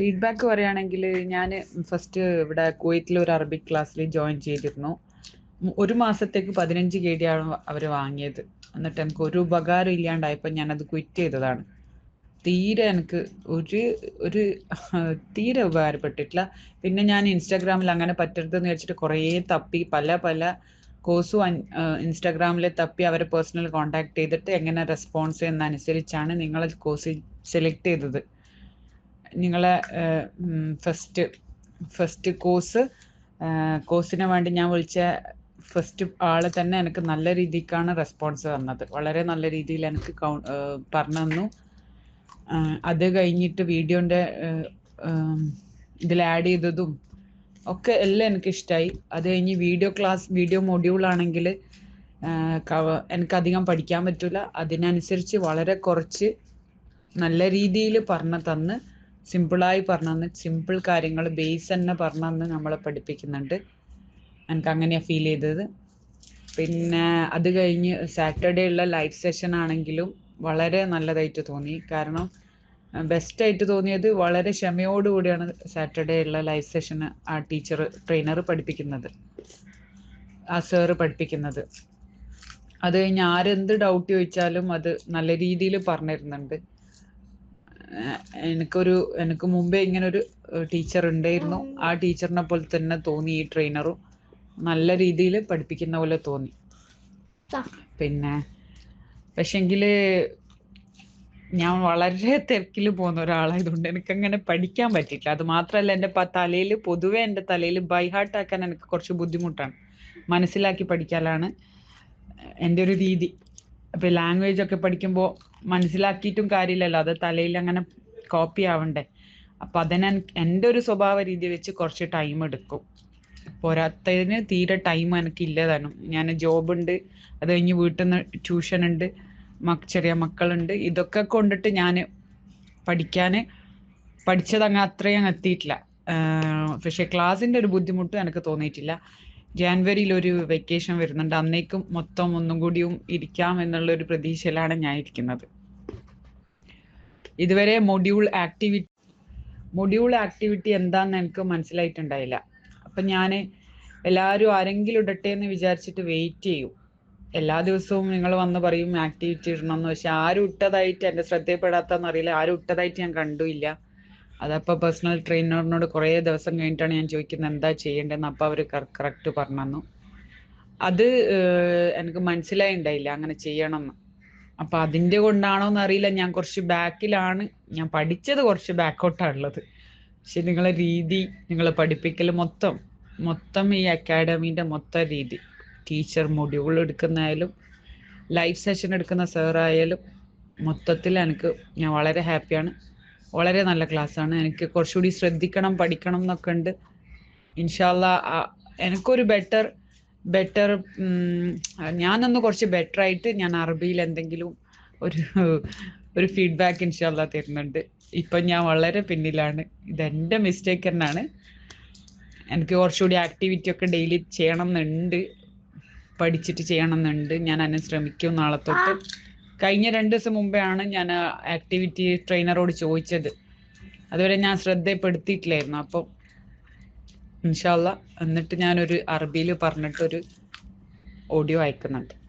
Feedback പറയുകയാണെങ്കിൽ ഞാൻ first ഇവിടെ കുവൈറ്റിൽ ഒരു അറബിക് ക്ലാസ്സിൽ ജോയിൻ ചെയ്തിരുന്നു. ഒരു മാസത്തേക്ക് പതിനഞ്ച് കെ ഡി ആണ് അവർ വാങ്ങിയത്. എന്നിട്ട് എനിക്ക് ഒരു ഉപകാരം ഇല്ലാണ്ടായപ്പോൾ ഞാനത് ക്വിറ്റ് ചെയ്തതാണ്. തീരെ എനിക്ക് ഒരു ഒരു തീരെ ഉപകാരപ്പെട്ടിട്ടില്ല. പിന്നെ ഞാൻ ഇൻസ്റ്റാഗ്രാമിൽ അങ്ങനെ പറ്റരുതെന്ന് വെച്ചിട്ട് കുറേ തപ്പി പല പല കോഴ്സും ഇൻസ്റ്റാഗ്രാമിൽ തപ്പി അവരെ പേഴ്സണൽ കോൺടാക്ട് ചെയ്തിട്ട് എങ്ങനെ റെസ്പോൺസ് എന്നനുസരിച്ചാണ് നിങ്ങളെ കോഴ്സ് സെലക്ട് ചെയ്തത്. നിങ്ങളെ ഫസ്റ്റ് ഫസ്റ്റ് കോഴ്സ് കോഴ്സിന് വേണ്ടി ഞാൻ വിളിച്ച ഫസ്റ്റ് ആൾ തന്നെ എനിക്ക് നല്ല രീതിക്കാണ് റെസ്പോൺസ് തന്നത് വളരെ നല്ല രീതിയിൽ എനിക്ക് പറഞ്ഞു തന്നു. അത് കഴിഞ്ഞിട്ട് വീഡിയോന്റെ ഇതിൽ ആഡ് ചെയ്തതും ഒക്കെ എല്ലാം എനിക്ക് ഇഷ്ടമായി അത് കഴിഞ്ഞ് വീഡിയോ ക്ലാസ് വീഡിയോ മൊഡ്യൂൾ ആണെങ്കിൽ എനിക്ക് അധികം പഠിക്കാൻ പറ്റില്ല അതിനനുസരിച്ച് വളരെ കുറച്ച് നല്ല രീതിയിൽ പറഞ്ഞു തന്ന്. സിമ്പിളായി പറഞ്ഞു തന്ന് സിമ്പിൾ കാര്യങ്ങൾ ബേസ് തന്നെ പറഞ്ഞു നമ്മളെ പഠിപ്പിക്കുന്നുണ്ട്. എനിക്ക് അങ്ങനെയാണ് ഫീൽ ചെയ്തത്. പിന്നെ അത് കഴിഞ്ഞ് സാറ്റർഡേ ഉള്ള ലൈവ് സെഷൻ ആണെങ്കിലും വളരെ നല്ലതായിട്ട് തോന്നി. കാരണം ബെസ്റ്റ് ആയിട്ട് തോന്നിയത് വളരെ ക്ഷമയോടുകൂടിയാണ് സാറ്റർഡേ ഉള്ള ലൈവ് സെഷൻ ആ ടീച്ചർ ട്രെയിനർ പഠിപ്പിക്കുന്നത്. ആ സാറ് പഠിപ്പിക്കുന്നത്. അത് കഴിഞ്ഞ് ആരെന്ത് ഡൗട്ട് ചോദിച്ചാലും അത് നല്ല രീതിയിൽ പറഞ്ഞു തരുന്നുണ്ട് എനിക്കൊരു എനിക്ക് മുമ്പേ ഇങ്ങനെ ഒരു ടീച്ചർ ഉണ്ടായിരുന്നു. ആ ടീച്ചറിനെ പോലെ തന്നെ തോന്നി ഈ ട്രെയിനറും നല്ല രീതിയിൽ പഠിപ്പിക്കുന്ന പോലെ തോന്നി. പിന്നെ പക്ഷെങ്കിൽ ഞാൻ വളരെ തിരക്കിൽ പോകുന്ന ഒരാളായതുകൊണ്ട് എനിക്ക് അങ്ങനെ പഠിക്കാൻ പറ്റില്ല അത് മാത്രമല്ല എന്റെ തലയിൽ പൊതുവെ എന്റെ തലയിൽ ബൈഹാർട്ട് ആക്കാൻ എനിക്ക് കുറച്ച് ബുദ്ധിമുട്ടാണ്. മനസ്സിലാക്കി പഠിക്കാനാണ് എന്റെ ഒരു രീതി. അപ്പൊ ലാംഗ്വേജ് ഒക്കെ പഠിക്കുമ്പോൾ മനസ്സിലാക്കിയിട്ടും കാര്യമില്ലല്ലോ. അത് തലയിൽ അങ്ങനെ കോപ്പി ആവണ്ടേ. അപ്പൊ അതിന് എൻ- എന്റെ ഒരു സ്വഭാവ രീതി വെച്ച് കുറച്ച് ടൈം എടുക്കും. പോരാത്തതിന് തീരെ ടൈം എനിക്ക് ഇല്ലതാനും ഞാൻ ജോബ് ഉണ്ട് അത് കഴിഞ്ഞ് വീട്ടിൽ നിന്ന് ട്യൂഷൻ ഉണ്ട് മക് ചെറിയ മക്കളുണ്ട്. ഇതൊക്കെ കൊണ്ടിട്ട് ഞാൻ പഠിക്കാൻ പഠിച്ചത് അങ്ങ് അത്രയും എത്തിയിട്ടില്ല പക്ഷെ ക്ലാസ്സിന്റെ ഒരു ബുദ്ധിമുട്ട് എനിക്ക് തോന്നിയിട്ടില്ല. ജാനുവരിയിൽ ഒരു വെക്കേഷൻ വരുന്നുണ്ട്. അന്നേക്കും മൊത്തം ഒന്നും കൂടിയും ഇരിക്കാം എന്നുള്ള ഒരു പ്രതീക്ഷയിലാണ് ഞാൻ ഇരിക്കുന്നത്. ഇതുവരെ മൊഡ്യൂൾ ആക്ടിവിറ്റി മൊഡ്യൂൾ ആക്ടിവിറ്റി എന്താന്ന് എനിക്ക് മനസ്സിലായിട്ടുണ്ടായില്ല. അപ്പൊ ഞാൻ എല്ലാവരും ആരെങ്കിലും ഇടട്ടെ എന്ന് വിചാരിച്ചിട്ട് വെയിറ്റ് ചെയ്യും. എല്ലാ ദിവസവും നിങ്ങൾ വന്ന് പറയും ആക്ടിവിറ്റി ഇടണം എന്ന് പക്ഷെ ആരും ഇട്ടതായിട്ട് എന്റെ ശ്രദ്ധയിൽപ്പെടാത്തതെന്ന് അറിയില്ല ആരും ഇട്ടതായിട്ട് ഞാൻ കണ്ടുമില്ല അതപ്പോ പേഴ്സണൽ ട്രെയിനറിനോട് കുറേ ദിവസം കഴിഞ്ഞിട്ടാണ് ഞാൻ ചോദിക്കുന്നത് എന്താ ചെയ്യേണ്ടതെന്ന്? അപ്പൊ അവർ കറക്റ്റ് പറഞ്ഞു അത് എനിക്ക് മനസ്സിലായിണ്ടായില്ല അങ്ങനെ ചെയ്യണമെന്ന് അപ്പൊ അതിന്റെ കൊണ്ടാണോ എന്ന് അറിയില്ല. ഞാൻ കുറച്ച് ബാക്കിലാണ് ഞാൻ പഠിച്ചത് കുറച്ച് ബാക്കോട്ടാണ് ഉള്ളത്. പക്ഷെ നിങ്ങളെ രീതി നിങ്ങളെ പഠിപ്പിക്കൽ മൊത്തം മൊത്തം ഈ അക്കാഡമീന്റെ മൊത്തം രീതി. ടീച്ചർ മൊഡ്യൂൾ എടുക്കുന്നതായാലും ലൈവ് സെഷൻ എടുക്കുന്ന സാറായാലും മൊത്തത്തിൽ എനിക്ക് ഞാൻ വളരെ ഹാപ്പിയാണ് വളരെ നല്ല ക്ലാസ് ആണ് എനിക്ക് കുറച്ചുകൂടി ശ്രദ്ധിക്കണം പഠിക്കണം എന്നൊക്കെ ഉണ്ട്. ഇൻഷാല്ല എനിക്കൊരു ബെറ്റർ ബെറ്റർ ഞാനൊന്ന് കുറച്ച് ബെറ്റർ ആയിട്ട് ഞാൻ അറബിയിൽ എന്തെങ്കിലും ഒരു ഒരു ഫീഡ്ബാക്ക് ഇൻഷാല്ല തരുന്നുണ്ട്. ഇപ്പൊ ഞാൻ വളരെ പിന്നിലാണ്. ഇതെന്റെ മിസ്റ്റേക്ക് തന്നെയാണ്. എനിക്ക് കുറച്ചുകൂടി ആക്ടിവിറ്റി ഒക്കെ ഡെയിലി ചെയ്യണം എന്നുണ്ട്. പഠിച്ചിട്ട് ചെയ്യണം എന്നുണ്ട്. ഞാൻ അതിന് ശ്രമിക്കും നാളെ തൊട്ട്. കഴിഞ്ഞ രണ്ട് ദിവസം മുമ്പേ ആണ് ഞാൻ ആക്ടിവിറ്റി ട്രെയിനറോട് ചോദിച്ചത്. അതുവരെ ഞാൻ ശ്രദ്ധപ്പെടുത്തിയിട്ടില്ലായിരുന്നു. അപ്പം ഇൻഷാല്ല എന്നിട്ട് ഞാനൊരു അറബിയിൽ പറഞ്ഞിട്ടൊരു ഓഡിയോ അയക്കുന്നുണ്ട്.